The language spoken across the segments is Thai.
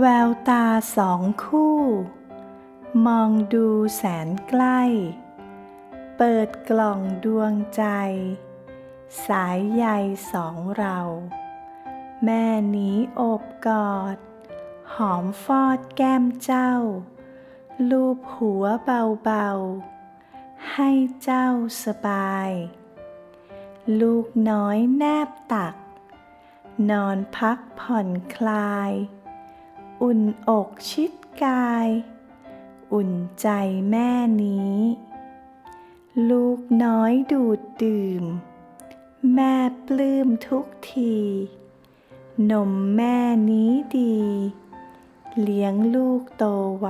แววตาสองคู่ มองดูแสนใกล้ เปิดกล่องดวงใจ สายใยสองเรา แม่หนีโอบกอด หอมฟอดแก้มเจ้า ลูบหัวเบาๆ ให้เจ้าสบาย ลูกน้อยแนบตัก นอนพักผ่อนคลาย อุ่นอกชิดกาย อุ่นใจแม่นี้ ลูกน้อยดูดดื่ม แม่ปลื้มทุกที นมแม่นี้ดี เลี้ยงลูกโตไว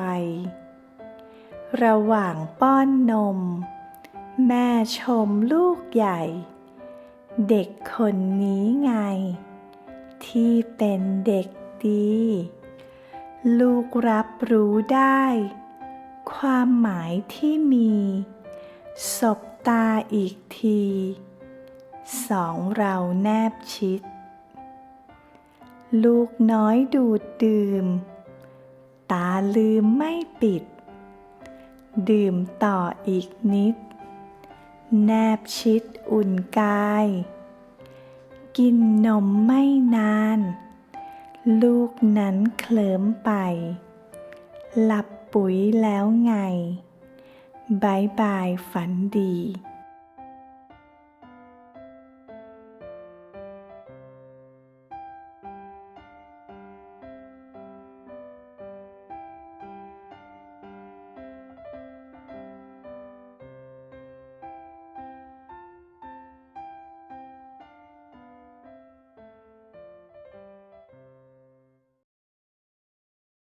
ระหว่างป้อนนม แม่ชมลูกใหญ่ เด็กคนนี้ไง ที่เป็นเด็กดี ลูกรับรู้ได้ ความหมายที่มีสบตาอีกที สองเราแนบชิด ลูกน้อยดูดดื่ม ตาลืมไม่ปิด ดื่มต่ออีกนิด แนบชิดอุ่นกาย กินนมไม่นาน ลูกนั้นเคลิ้มไป หลับปุ๋ยแล้วไงบายบายฝันดี